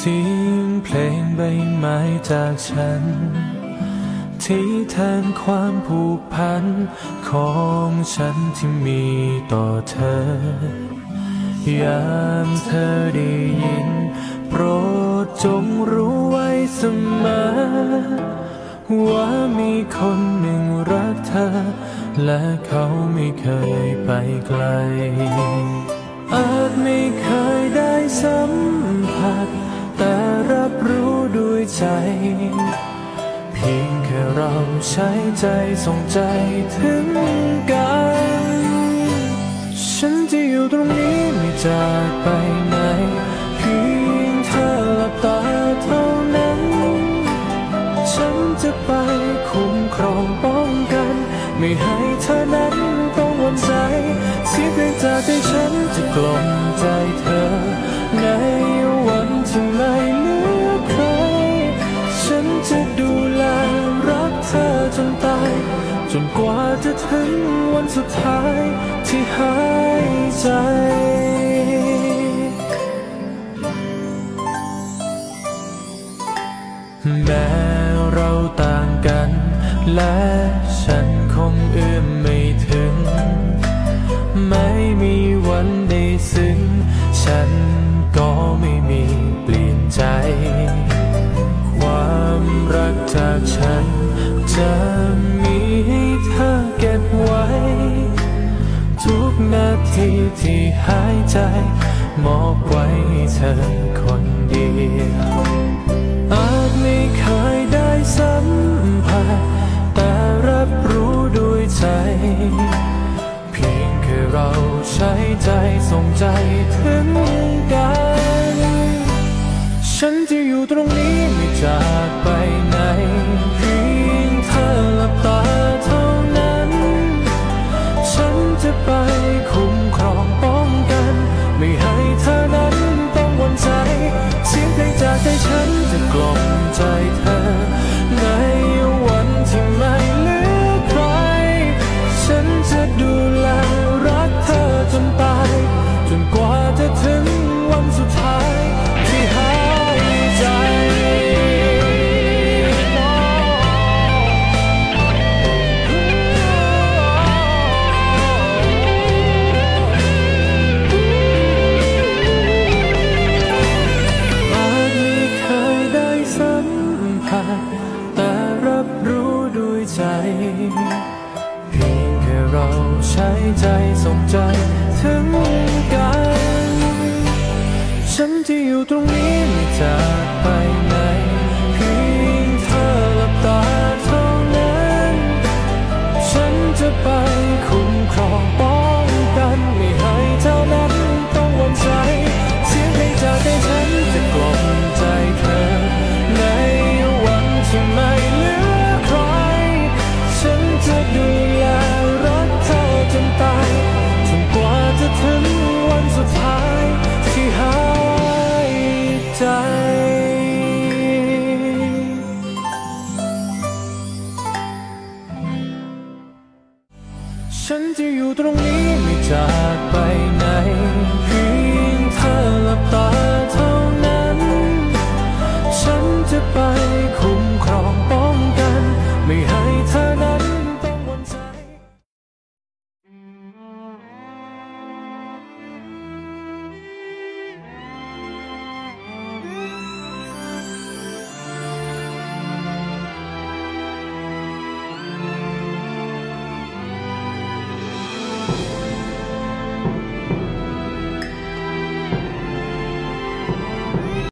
สียงเพลงใบไม้จากฉัน ที่แทนความผูกพันของฉันที่มีต่อเธอยามเธอได้ยิน โปรดจงรู้ไว้เสมอ ว่ามีคนหนึ่งรักเธอ และเขาไม่เคยไปไกล อาจไม่เคยได้สัมผัส แต่รับรู้ด้วยใจ เพียงแค่เราใช้ใจส่งใจถึงกัน ฉันจะอยู่ตรงนี้ไม่จากไปไหน เสียงเพลงจากใจฉันจะกล่อมใจเธอ ในวันที่ไม่เหลือใคร ฉันจะดูแลรักเธอจนตาย จนกว่าจะถึงวันสุดท้ายที่หายใจแม้เราต่างกันและ ความรักจากฉัน จะมีให้เธอเก็บไว้ ทุกนาทีที่หายใจ มอบไว้ให้เธอคนเดียวอาจไม่เคยได้สัมผัสแต่รับรู้ด้วยใจ เพียงแค่เราใช้ใจส่งใจถึง ใช้ใจส่งใจถึงกัน ฉันที่อยู่ตรงนี้ไม่จากไป ใจฉันจะอยู่ตรงนี้ไม่จากไปไหนเพียงเธอหลับตา Bye.